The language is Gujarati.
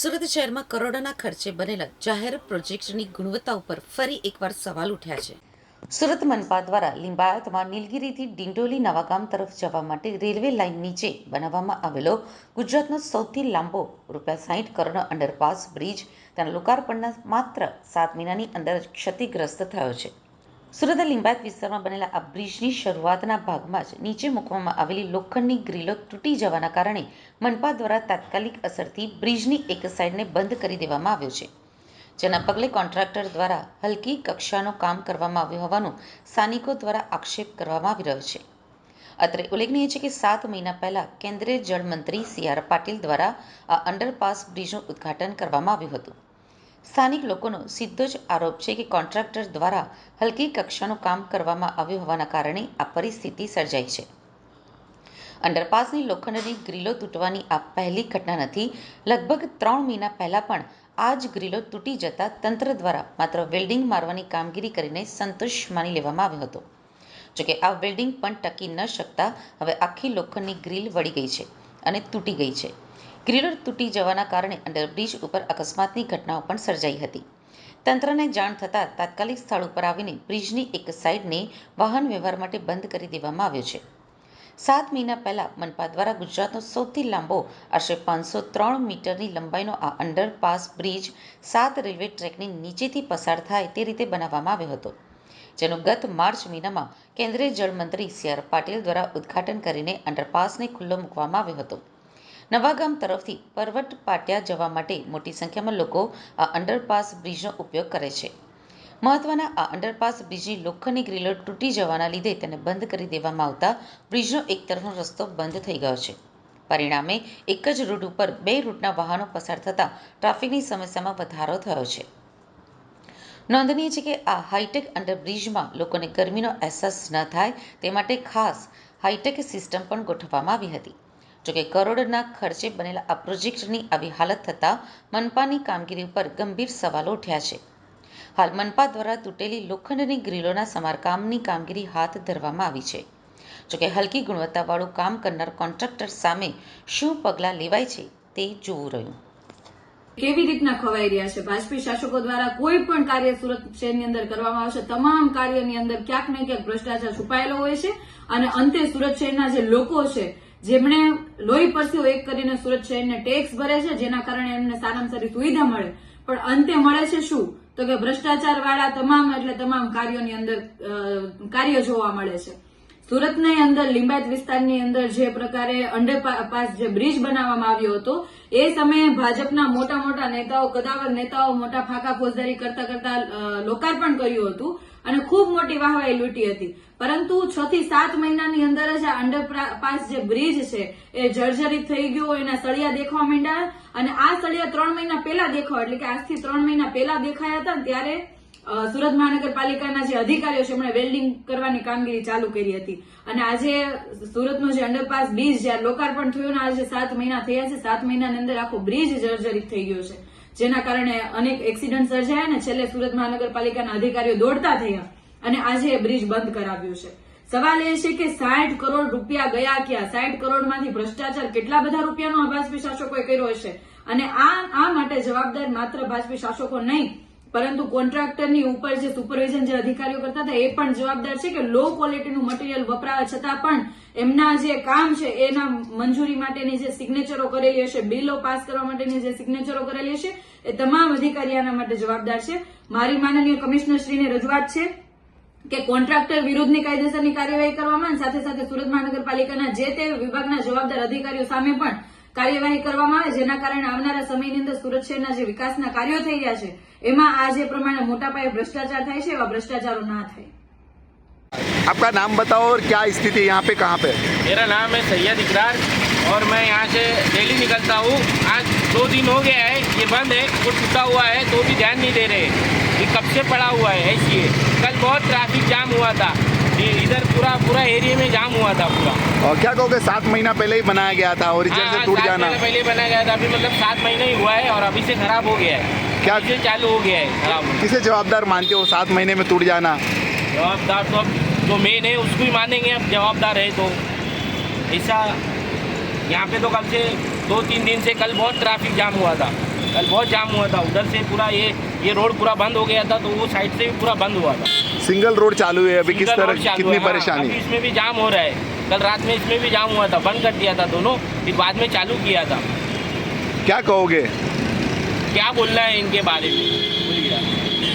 સુરત શહેરમાં કરોડોના ખર્ચે બનેલા જાહેર પ્રોજેક્ટની ગુણવત્તા ઉપર ફરી એકવાર સવાલ ઉઠ્યા છે. સુરત મનપા દ્વારા લિંબાયતમાં નીલગિરીથી ડિંડોલી નવાગામ તરફ જવા માટે રેલવે લાઇન નીચે બનાવવામાં આવેલો ગુજરાતનો સૌથી લાંબો રૂપિયા સાહીઠ કરોડનો અંડરપાસ બ્રિજ તેના લોકાર્પણના માત્ર સાત મહિનાની અંદર ક્ષતિગ્રસ્ત થયો છે. સુરત લિંબાયત વિસ્તારમાં બનેલા આ બ્રિજની શરૂઆતના ભાગમાં જ નીચે મૂકવામાં આવેલી લોખંડની ગ્રીલો તૂટી જવાના કારણે મનપા દ્વારા તાત્કાલિક અસરથી બ્રિજની એક સાઈડને બંધ કરી દેવામાં આવ્યો છે, જેના પગલે કોન્ટ્રાક્ટર દ્વારા હલકી કક્ષાનું કામ કરવામાં આવ્યું હોવાનું સ્થાનિકો દ્વારા આક્ષેપ કરવામાં આવી રહ્યો છે. અત્રે ઉલ્લેખનીય છે કે સાત મહિના પહેલાં કેન્દ્રીય જળમંત્રી સી આર પાટીલ દ્વારા આ અંડરપાસ બ્રિજનું ઉદ્ઘાટન કરવામાં આવ્યું હતું. સ્થાનિક લોકોનો સીધો જ આરોપ છે કે કોન્ટ્રાક્ટર દ્વારા હલકી કક્ષાનું કામ કરવામાં આવ્યું હોવાના કારણે આ પરિસ્થિતિ સર્જાઈ છે. અંડરપાસની લોખંડની ગ્રીલો તૂટવાની આ પહેલી ઘટના નથી. લગભગ ત્રણ મહિના પહેલાં પણ આ જ ગ્રીલો તૂટી જતાં તંત્ર દ્વારા માત્ર વેલ્ડિંગ મારવાની કામગીરી કરીને સંતોષ માની લેવામાં આવ્યો હતો. જોકે આ વેલ્ડિંગ પણ ટકી ન શકતા હવે આખી લોખંડની ગ્રીલ વળી ગઈ છે અને તૂટી ગઈ છે. ગ્રીલો તૂટી જવાના કારણે અંડરબ્રિજ ઉપર અકસ્માતની ઘટનાઓ પણ સર્જાઈ હતી. તંત્રને જાણ થતાં તાત્કાલિક સ્થળ ઉપર આવીને બ્રિજની એક સાઈડને વાહન વ્યવહાર માટે બંધ કરી દેવામાં આવ્યો છે. સાત મહિના પહેલાં મનપા દ્વારા ગુજરાતનો સૌથી લાંબો આશરે પાંચસો ત્રણ મીટરની લંબાઈનો આ અંડરપાસ બ્રિજ સાત રેલવે ટ્રેકની નીચેથી પસાર થાય તે રીતે બનાવવામાં આવ્યો હતો, જેનું ગત માર્ચ મહિનામાં કેન્દ્રીય જળમંત્રી સી આર પાટીલ દ્વારા ઉદ્ઘાટન કરીને અંડરપાસને ખુલ્લો મૂકવામાં આવ્યો હતો. નવાગામ તરફથી પરવટ પાટિયા જવા માટે મોટી સંખ્યામાં લોકો આ અંડરપાસ બ્રિજનો ઉપયોગ કરે છે. મહત્વના આ અંડરપાસ બ્રિજની લોખંડની ગ્રીલો તૂટી જવાના લીધે તેને બંધ કરી દેવામાં આવતા બ્રિજનો એક તરફનો રસ્તો બંધ થઈ ગયો છે. પરિણામે એક જ રૂટ ઉપર બે રૂટના વાહનો પસાર થતાં ટ્રાફિકની સમસ્યામાં વધારો થયો છે. નોંધનીય છે કે આ હાઈટેક અંડરબ્રિજમાં લોકોને ગરમીનો અહેસાસ ન થાય તે માટે ખાસ હાઈટેક સિસ્ટમ પણ ગોઠવવામાં આવી હતી. જોકે કરોડના ખર્ચે બનેલા આ પ્રોજેક્ટની આવી હાલત થતાં મનપાની કામગીરી ઉપર ગંભીર સવાલો ઉઠ્યા છે. હાલ મનપા દ્વારા તૂટેલી લોખંડની ગ્રીલોના સમારકામની કામગીરી હાથ ધરવામાં આવી છે. જોકે હલકી ગુણવત્તાવાળું કામ કરનાર કોન્ટ્રાક્ટર સામે શું પગલાં લેવાય છે તે જોવું રહ્યું. કેવી રીતના ખવાઈ રહ્યા છે? ભાજપી શાસકો દ્વારા કોઈ પણ કાર્ય સુરત શહેરની અંદર કરવામાં આવશે. તમામ કાર્યની અંદર ક્યાંક ને ક્યાંક ભ્રષ્ટાચાર છુપાયેલો હોય છે અને અંતે સુરત શહેરના જે લોકો છે જેમણે લોહી પરસીઓ એક કરીને સુરત શહેરને ટેક્સ ભરે છે, જેના કારણે એમને સારામાં સારી સુવિધા મળે. પણ અંતે મળે છે શું? તો કે ભ્રષ્ટાચાર વાળા તમામ, એટલે તમામ કાર્યોની અંદર કાર્ય જોવા મળે છે. સુરતની અંદર, લિંબાયત વિસ્તારની અંદર જે પ્રકારે અંડરપાસ જે બ્રિજ બનાવવામાં આવ્યો હતો, એ સમયે ભાજપના મોટા મોટા નેતાઓ, કદાવર નેતાઓ મોટા ફાંકા ફોજદારી કરતા કરતા લોકાર્પણ કર્યું હતું. અને ખૂબ મોટી વાહવાઈ લૂંટી હતી. પરંતુ છ થી સાત મહિનાની અંદર જ આ અંડરપાસ જે બ્રિજ છે, એ જર્જરિત થઈ ગયો. એના સળિયા દેખવા માંડ્યા અને આ સળિયા ત્રણ મહિના પહેલા દેખાવ, એટલે કે આજથી ત્રણ મહિના પહેલા દેખાયા હતા ત્યારે સુરત મહાનગરપાલિકાના જે અધિકારીઓ છે, એમણે વેલ્ડિંગ કરવાની કામગીરી ચાલુ કરી હતી. અને આજે સુરતનો જે અંડરપાસ બ્રિજ જ્યારે લોકાર્પણ થયું ને આજે સાત મહિના થયા છે, સાત મહિનાની અંદર આખો બ્રિજ જર્જરિત થઈ ગયો છે. જેના કારણે અનેક એક્સિડન્ટ સર્જાયા અને છેલ્લે સુરત મહાનગરપાલિકાના અધિકારીઓ દોડતા થયા અને આજે એ બ્રિજ બંધ કરાવ્યું છે. સવાલ એ છે કે સાઠ કરોડ રૂપિયા ગયા ક્યાં? સાઠ કરોડમાંથી ભ્રષ્ટાચાર કેટલા બધા રૂપિયાનો ભાજપી શાસકોએ કર્યો હશે? અને આ આ માટે જવાબદાર માત્ર ભાજપી શાસકો નહીં પરંતુ કોન્ટ્રાક્ટરની ઉપર જે સુપરવિઝન જે અધિકારીઓ કરતા હતા, એ પણ જવાબદાર છે કે લો ક્વોલિટીનું મટીરિયલ વપરાવા છતાં પણ એમના જે કામ છે, એના મંજૂરી માટેની જે સિગ્નેચરો કરેલી હશે, બિલો પાસ કરવા માટેની જે સિગ્નેચરો કરેલી હશે, એ તમામ અધિકારી આના માટે જવાબદાર છે. મારી માનનીય કમિશનરશ્રીને રજૂઆત છે કે કોન્ટ્રાક્ટર વિરુદ્ધની કાયદેસરની કાર્યવાહી કરવામાં સાથે સાથે સુરત મહાનગરપાલિકાના જે તે વિભાગના જવાબદાર અધિકારીઓ સામે પણ કાર્યવાહી કરવામાં આવે જેના કારણે આવનારા સમયની અંદર સુરત શહેરના જે વિકાસના કાર્યો થઈ રહ્યા છે એમાં આ જે પ્રમાણે મોટા પાયે ભ્રષ્ટાચાર થાય છે એવા ભ્રષ્ટાચારો ના થાય आपका नाम बताओ और क्या स्थिति है यहाँ पे कहाँ पे मेरा नाम है सैयद इकरार और मैं यहाँ से डेली निकलता हूँ आज दो दिन हो गया है ये बंद है वो टूटा हुआ है तो भी ध्यान नहीं दे रहे ये कब से पड़ा हुआ है ऐसी है कल बहुत ट्रैफिक जाम हुआ था ये इधर पूरा पूरा एरिया में जाम हुआ था पूरा और क्या कहोगे सात महीना पहले ही बनाया गया था ओरिजिनल हाँ, से हाँ, टूट जाना। पहले बनाया गया था अभी मतलब सात महीना ही हुआ है और अभी से खराब हो गया है। क्या से चालू हो गया है खराब किसे जवाबदार मानते हो सात महीने में टूट जाना? जवाबदार तो अब जो मेन है उसको ही मानेंगे अब जवाबदार है तो। ऐसा यहाँ पे तो कल से दो तीन दिन से कल बहुत ट्रैफ़िक जाम हुआ था। कल बहुत जाम हुआ था उधर से पूरा ये ये रोड पूरा बंद हो गया था तो वो साइड से भी पूरा बंद हुआ था। सिंगल रोड चालू है अभी किस तरह कितनी हाँ, परेशानी? इसमें भी जाम हो रहा है। कल रात में इसमें भी जाम हुआ था बंद कर दिया था दोनों फिर बाद में चालू किया था क्या कहोगे क्या बोलना है इनके बारे में